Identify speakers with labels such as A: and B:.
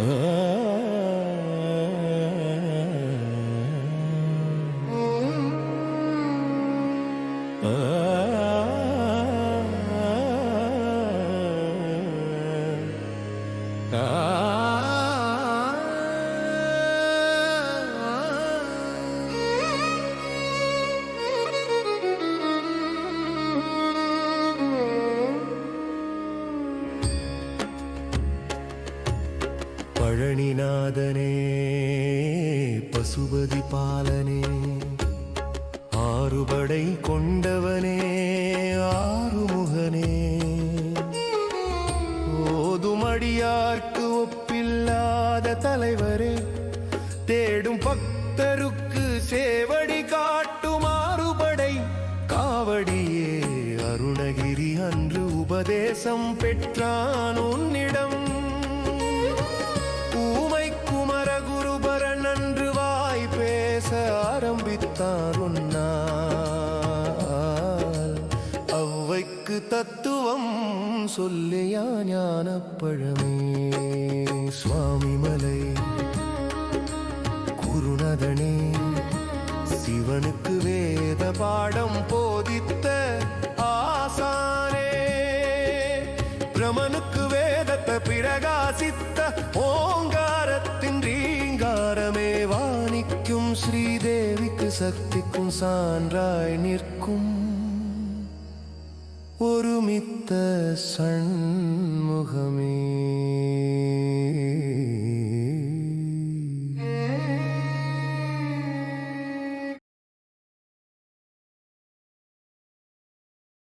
A: Oh. பழனிநாதனே Pasupathi பாலனே ஆறுபடை கொண்டவனே ஆறுமுகனே. ஓதுமடியார்க்கு ஒப்பில்லாத தலைவரே தேடும் பக்தருக்கு சேவடி காட்டும் ஆறுபடை. காவடியே அருணகிரி அன்று உபதேசம் பெற்றான் உன்னிடம். பேச ஆரம்பித்தார் உன்னால். அவ்வைக்கு தத்துவம் சொல்லியா ஞானப்பழமே. சுவாமி மலை குருநதனே சிவனுக்கு வேத பாடம் போதித்த ஆசானே. பிரமனுக்கு வேதத்தை பிரகாசித்த ஓங்க ஸ்ரீதேவிக்கு சக்திக்கும் சான்றாய் நிற்கும் ஒருமித்த சண்முகமே.